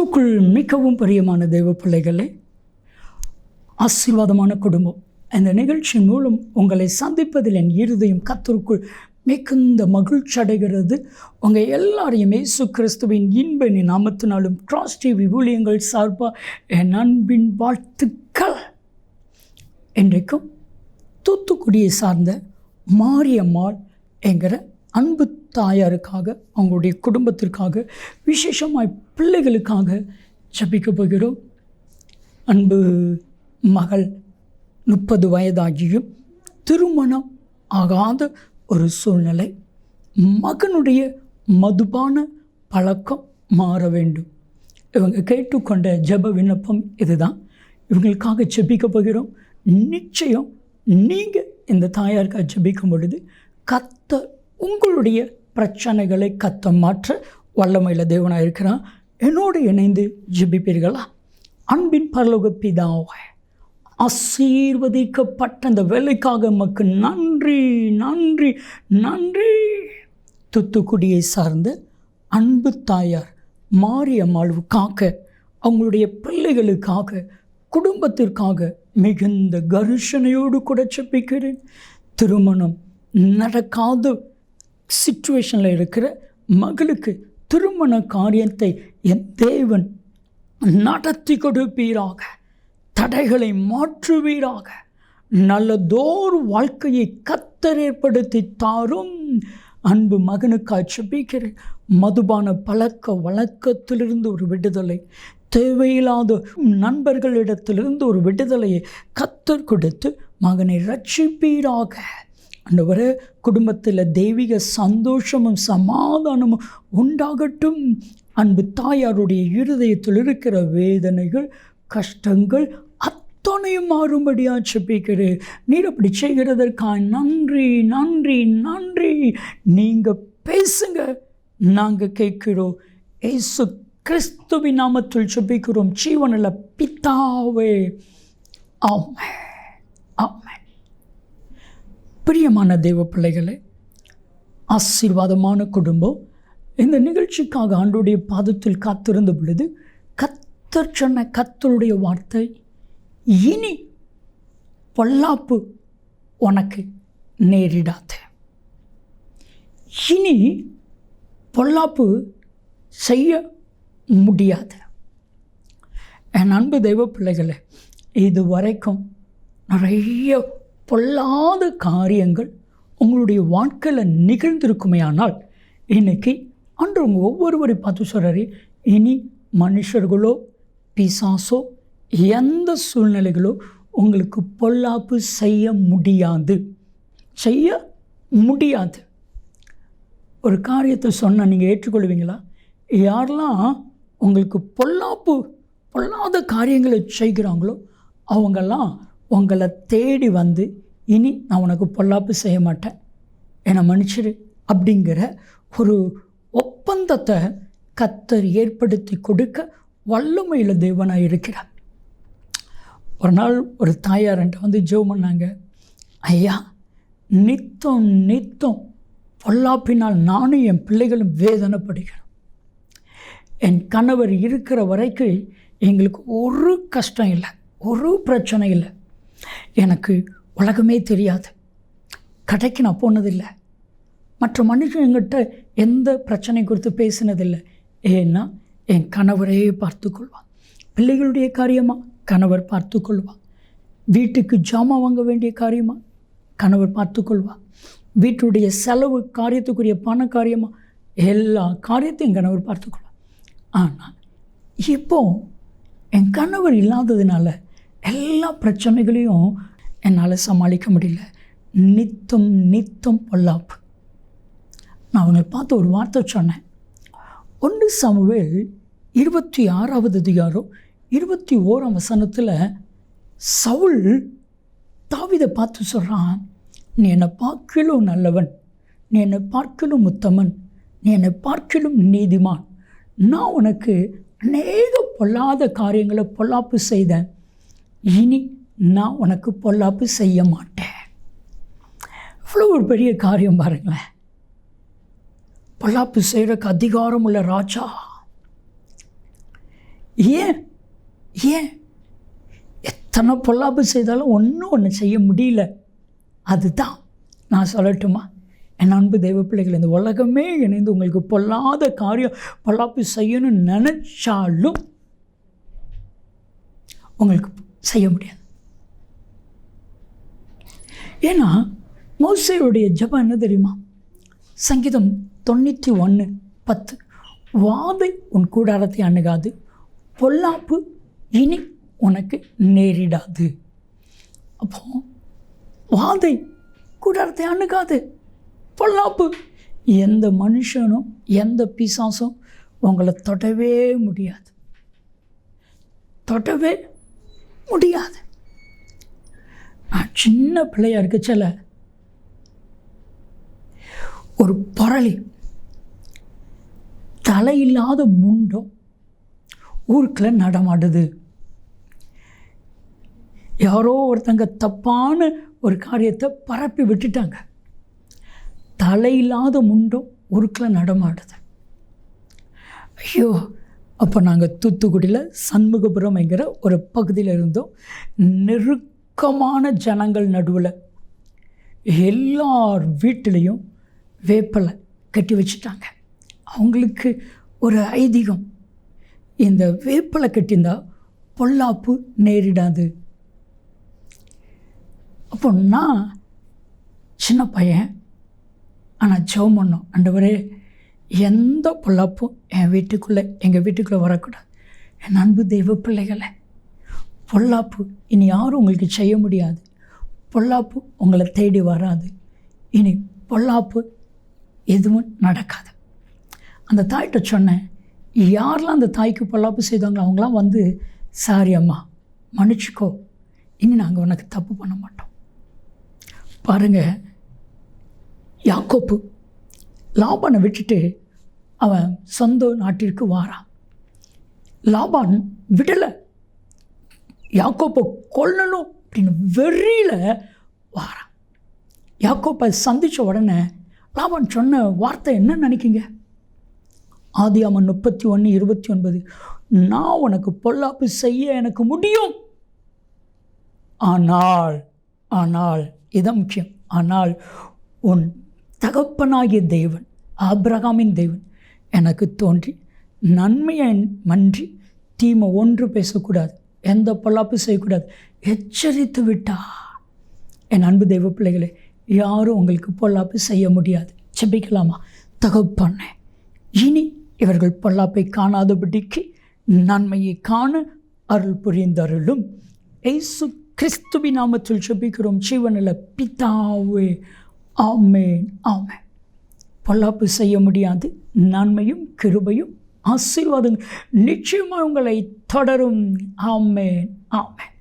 கிறிஸ்துக்குள் மிகவும் பிரியமான தெய்வ பிள்ளைகளே ஆசீர்வாதமான குடும்பம். இந்த நிகழ்ச்சியின் மூலம் உங்களை சந்திப்பதில் என் இருதயம் கத்தருக்குள் மிகுந்த மகிழ்ச்சி அடைகிறது. உங்கள் எல்லாரையும் இயேசு கிறிஸ்துவின் இன்பனி நாமத்தினாலும் கிராஸ் டிவி ஊழியங்கள் சார்பாக என் அன்பின் வாழ்த்துக்கள். இன்றைக்கும் தூத்துக்குடியை சார்ந்த மாரியம்மாள் என்கிற அன்பு தாயாருக்காக அவங்களுடைய குடும்பத்திற்காக விசேஷமாய் பிள்ளைகளுக்காக ஜபிக்க போகிறோம். அன்பு மகள் முப்பது வயதாகியும் திருமணம் ஆகாத ஒரு சூழ்நிலை. மகனுடைய மதுபான பழக்கம் மாற வேண்டும். இவங்க கேட்டுக்கொண்ட ஜெப விண்ணப்பம் இதுதான். இவங்களுக்காக ஜெபிக்க போகிறோம். நிச்சயம் நீங்கள் இந்த தாயாருக்காக ஜெபிக்கும் பொழுது கத்த உங்களுடைய பிரச்சனைகளை கத்த மாற்ற வல்லமையில் தேவனாக இருக்கிறான் என்னோடு இணைந்து ஜெபிப்பீர்களா? அன்பின் பரலோக பிதாவை ஆசீர்வதிக்கப்பட்ட அந்த வேலைக்காக நமக்கு நன்றி நன்றி நன்றி. தூத்துக்குடியை சார்ந்த அன்பு தாயார் மாரியம்மாளுக்காக அவங்களுடைய பிள்ளைகளுக்காக குடும்பத்திற்காக மிகுந்த கருஷனையோடு கூட செப்பிக்கிறேன் திருமணம் நடக்காத. சுச்சுவேஷனில் இருக்கிற மகளுக்கு திருமண காரியத்தை என் தேவன் நடத்தி கொடுப்பீராக. தடைகளை மாற்றுவீராக. நல்லதோர் வாழ்க்கையை கத்தர் ஏற்படுத்தி தாரும். அன்பு மகனுக்காய் செபிக்கிறேன் மதுபான பழக்க வழக்கத்திலிருந்து ஒரு விடுதலை தேவையில்லாத நண்பர்களிடத்திலிருந்து ஒரு விடுதலையை கத்தர் கொடுத்து மகனை ரட்சிப்பீராக. அண்டவர குடும்பத்தில் தெய்வீக சந்தோஷமும் சமாதானமும் உண்டாகட்டும். அன்பு தாயாருடைய இருதயத்தில் இருக்கிற வேதனைகள் கஷ்டங்கள் அத்தனையும் மாறும்படியா செப்பிக்கிறேன் நீர் அப்படி செய்கிறதற்காக நன்றி நன்றி நன்றி. நீங்கள் பேசுங்க நாங்கள் கேட்கிறோம். ஏசு கிறிஸ்துவின் நாமத்தில் செப்பிக்கிறோம் ஜீவனில் பித்தாவே ஆமே ஆமே பிரியமான தெய்வ பிள்ளைகளே ஆசீர்வாதமான குடும்பம். இந்த நிகழ்ச்சிக்காக ஆண்டுடைய பாதத்தில் காத்திருந்த பொழுது கத்தர் சொன்ன கத்தருடைய வார்த்தை இனி பொல்லாப்பு உனக்கு நேரிடாது. இனி பொல்லாப்பு செய்ய முடியாது. என் அன்பு தெய்வ பிள்ளைகளை இது வரைக்கும் நிறைய பொல்லாத காரியங்கள் உங்களுடைய வாழ்க்கையில் நிகழ்ந்திருக்குமே ஆனால் இன்றைக்கி அன்று உங்கள் ஒவ்வொருவரை பார்த்து சொல்கிறாரு இனி மனுஷர்களோ பிசாசோ எந்த சூழ்நிலைகளோ உங்களுக்கு பொல்லாப்பு செய்ய முடியாது. செய்ய முடியாது. ஒரு காரியத்தை சொன்னால் நீங்கள் ஏற்றுக்கொள்வீங்களா? யாரெல்லாம் உங்களுக்கு பொல்லாப்பு பொல்லாத காரியங்களை செய்கிறாங்களோ அவங்கெல்லாம் உங்களை தேடி வந்து இனி நான் உனக்கு பொல்லாப்பு செய்ய மாட்டேன். என்னை மன்னிச்சிரு அப்படிங்கிற ஒரு ஒப்பந்தத்தை கத்தர் ஏற்படுத்தி கொடுக்க வல்லமையில் தேவனாக இருக்கிறார். ஒரு நாள் ஒரு தாயார்கிட்ட வந்து ஜோ பண்ணாங்க. ஐயா நித்தம் நித்தம் பொல்லாப்பினால் நானும் என் பிள்ளைகளும் வேதனைப்படுகிறோம். என் கணவர் இருக்கிற வரைக்கும் எங்களுக்கு ஒரு கஷ்டம் இல்லை ஒரு பிரச்சனை இல்லை. எனக்கு உலகமே தெரியாது. கடைக்கு நான் போனதில்லை. மற்ற மனுஷங்கிட்ட எந்த பிரச்சனை குறித்து பேசினதில்லை. ஏன்னா என் கணவரே பார்த்துக்கொள்வான். பிள்ளைகளுடைய காரியமாக கணவர் பார்த்துக்கொள்வான். வீட்டுக்கு ஜாமான் வாங்க வேண்டிய காரியமாக கணவர் பார்த்துக்கொள்வான். வீட்டுடைய செலவு காரியத்துக்குரிய பண காரியமாக எல்லா காரியத்தையும் கணவர் பார்த்துக்கொள்வான். ஆனால் இப்போ என் கணவர் இல்லாததுனால எல்லா பிரச்சனைகளையும் என்னால் சமாளிக்க முடியல. நித்தம் நித்தம் பொல்லாப்பு. நான் அவங்களை பார்த்து ஒரு வார்த்தை சொன்னேன். ஒன்று சமுவேல் இருபத்தி ஆறாவது அதிகாரம் இருபத்தி ஓராம் வசனத்தில் சவுல் தாவிதை பார்த்து சொல்கிறான் நீ என்னை பார்க்கிலும் நல்லவன். நீ என்னை பார்க்கிலும் உத்தமன். நீ என்னை பார்க்கிலும் நீதிமான். நான் உனக்கு அநேக பொல்லாத காரியங்களை பொல்லாப்பு செய்தேன். இனி நான் உனக்கு பொல்லாப்பு செய்ய மாட்டேன். இவ்வளோ ஒரு பெரிய காரியம் பாருங்களேன். பொல்லாப்பு செய்கிறக்கு அதிகாரம் உள்ள ராஜா. ஏன்? ஏன்? எத்தனை பொல்லாப்பு செய்தாலும் ஒன்றும் ஒன்று செய்ய முடியல. அதுதான் நான் சொல்லட்டுமா? என் அன்பு தெய்வ பிள்ளைகள் இந்த உலகமே இணைந்து உங்களுக்கு பொல்லாத காரியம் பொல்லாப்பு செய்யணும்னு நினச்சாலும் உங்களுக்கு செய்ய முடியாது. ஏன்னா மோசையுடைய ஜபம் என்ன தெரியுமா? சங்கீதம் தொண்ணூற்றி ஒன்று பத்து. வாதை உன் கூடாரத்தை அணுகாது பொல்லாப்பு இனி உனக்கு நேரிடாது. அப்போ வாதை கூடாரத்தை அணுகாது பொல்லாப்பு எந்த மனுஷனும் எந்த பிசாசும் உங்களை தொடவே முடியாது. தொடவே முடியாது. நான் சின்ன பிள்ளையாக இருக்கச்சல ஒரு பரளி தலையில்லாத முண்டம் ஊருக்குள்ள நடமாடுது. யாரோ ஒருத்தங்க தப்பான ஒரு காரியத்தை பரப்பி விட்டுட்டாங்க. தலையில்லாத முண்டும் உருக்கில் நடமாடுது. ஐயோ அப்போ நாங்கள் தூத்துக்குடியில் சண்முகபுரம்ங்கிற ஒரு பகுதியில் இருந்தோம். நெருக்கமான ஜனங்கள் நடுவில் எல்லார் வீட்டிலையும் வேப்பலை கட்டி வச்சுட்டாங்க. அவங்களுக்கு ஒரு ஐதீகம். இந்த வேப்பலை கட்டியிருந்தா பொல்லாப்பு நேரிடாது. அப்போ நான் சின்ன பையன். ஆனால் ஜெபம் பண்ணோம். அண்டவரே எந்த பொல்லாப்பும் என் வீட்டுக்குள்ளே எங்கள் வீட்டுக்குள்ளே வரக்கூடாது. என் அன்பு தெய்வ பிள்ளைகளை பொல்லாப்பு இனி யாரும் உங்களுக்கு செய்ய முடியாது. பொல்லாப்பு உங்களை தேடி வராது. இனி பொல்லாப்பு எதுவும் நடக்காது. அந்த தாய்கிட்ட சொன்னேன் யாரெல்லாம் அந்த தாய்க்கு பொல்லாப்பு செய்தாங்களோ அவங்களாம் வந்து சாரி அம்மா மன்னிச்சுக்கோ. இனி நாங்கள் உனக்கு தப்பு பண்ண மாட்டோம். பாருங்கள் யாக்கோப்பு லாபானை விட்டுட்டு அவன் சொந்த நாட்டிற்கு வாரான். லாபான் விடலை. யாக்கோப்பை கொல்லணும் அப்படின்னு வெறியில் வாரான். யாக்கோப்பை சந்தித்த உடனே லாபான் சொன்ன வார்த்தை என்ன நினைக்கிங்க ஆதி அம்மன் முப்பத்தி ஒன்று இருபத்தி ஒன்பது நான் உனக்கு பொல்லாப்பு செய்ய எனக்கு முடியும். ஆனால் ஆனால் இதான் முக்கியம். ஆனால் உன் தகப்பனாகிய தேவன் ஆப்ரகாமின் தேவன். எனக்கு தோன்றி நன்மையை மன்றி தீமை ஒன்று பேசக்கூடாது எந்த பொல்லாப்பு செய்யக்கூடாது எச்சரித்து விட்டா என் அன்பு தெய்வ பிள்ளைகளே யாரும் உங்களுக்கு பொல்லாப்பு செய்ய முடியாது. செபிக்கலாமா தகப்பண்ணே இனி இவர்கள் பொல்லாப்பை காணாதபடிக்கு நன்மையை காண அருள் புரிந்தருளும். ஏசு கிறிஸ்துவி நாமத்தில் செபிக்கிறோம் ஜீவனில் பிதாவே ஆமேன் ஆமேன். பொல்லாப்பு செய்ய முடியாது. நன்மையும் கிருபையும் ஆசீர்வாதங்கள் நிச்சயமாக உங்களை தொடரும். ஆமேன் ஆமேன்.